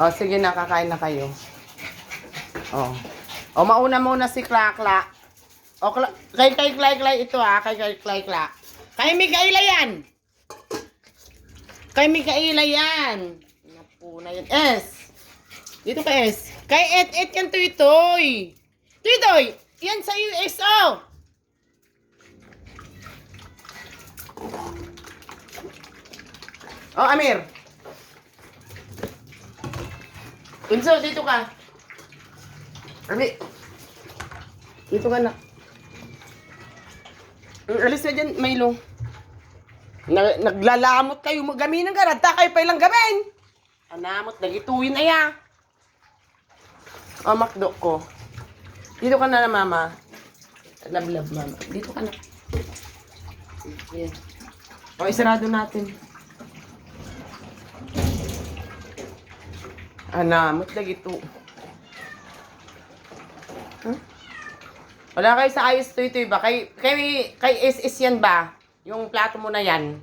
O, sige na, kakain na kayo. O. O, mauna muna si Klakla. O, Kla- kay kay Klay Klay ito ha, kay kay Klay Kla. Kay Mikaela yan! Kay Mikaela yan! Napu na yan. S! Dito ka S. Kay Et Et yan Tuytoy! Tuytoy! Yan sa iyo S, oh! Oh, Amir! Unso, dito ka. Ami. Dito ka na. Mm, Alis na dyan, Milo. Na, naglalamot kayo, magaminan ka, nagta kayo pa ilang gamin. Anamot, nagituin na ya. Oh, makdo ko. Dito ka na na, mama. Love, love, mama. Dito ka na. Yan. O, isarado natin. Anamot, lagito. Huh? Wala kayo sa ayos to ito ba? Kay, kay, kay SS yan ba? Yung plato mo na yan.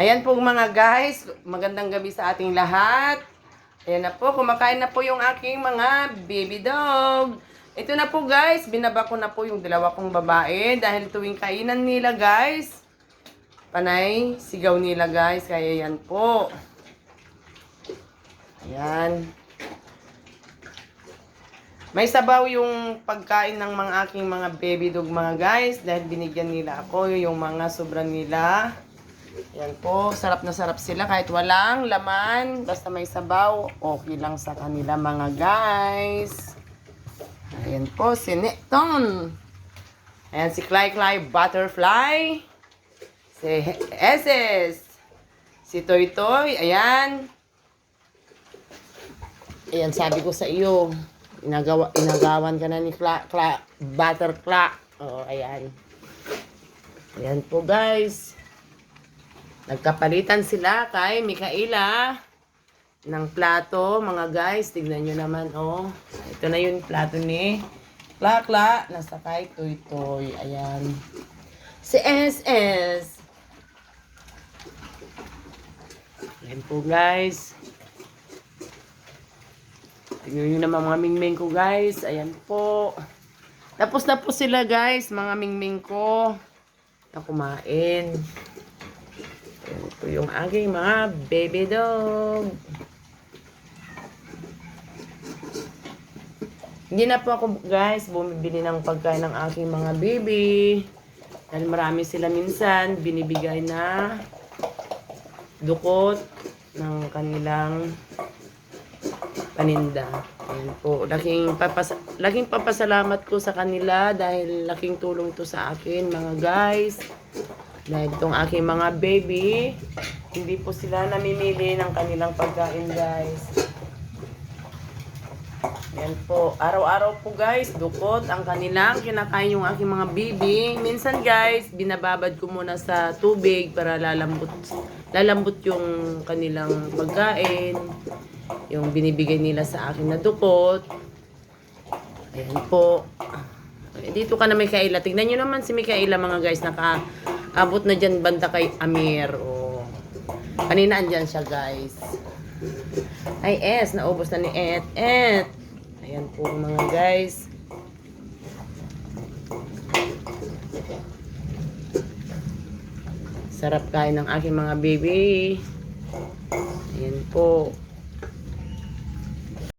Ayan po mga guys. Magandang gabi sa ating lahat. Ayan na po. Kumakain na po yung aking mga baby dog. Ito na po guys. Binaba ko na po yung dalawa kong babae. Dahil tuwing kainan nila guys. Panay, sigaw nila guys. Kaya yan po. Ayan. May sabaw yung pagkain ng mga aking mga baby dog mga guys dahil binigyan nila ako yung mga sobra nila. Yan po, sarap na sarap sila kahit walang laman, basta may sabaw, okay lang sa kanila mga guys. Ayan po, si Nekton. Ayan si Clay Clay Butterfly. Si SS. Si Toy Toy, ayan. Ayan, sabi ko sa iyo, inagawa, inagawan ka na ni Kla, Kla, Butter Cla. Oo, ayan. Ayan po, guys. Nagkapalitan sila kay Mikaela ng plato, mga guys. Tignan nyo naman, oh. Ito na yung plato ni Kla Kla. Nasa kay Toy Toy. Ayan. Si SS. Ayan po, guys. Tingnan nyo naman mga mingming ko guys. Ayan po. Tapos na po sila guys, mga mingming ko. Na kumain. Ayan po yung aking mga baby dog. Hindi na po ako guys bumibili ng pagkain ng aking mga baby. Dahil marami sila minsan binibigay na dukot ng kanilang paninda. Ayan po. Laking, papas laking papasalamat ko sa kanila dahil laking tulong to sa akin, mga guys. Dahil itong aking mga baby, hindi po sila namimili ng kanilang pagkain, guys. Ayan po. Araw-araw po, guys, dukot ang kanilang kinakain yung aking mga baby. Minsan, guys, binababad ko muna sa tubig para lalambot, lalambot yung kanilang pagkain yung binibigay nila sa akin na dukot. Ayan po. Okay, Dito ka na Mikaela. Tignan nyo naman si Mikaela mga guys. Nakaabot na dyan banda kay Amir. O, kanina andyan siya guys. Ay, S. Naubos na ni Et. Et. Ayan po mga guys. Sarap kain ng aking mga baby. Ayan po.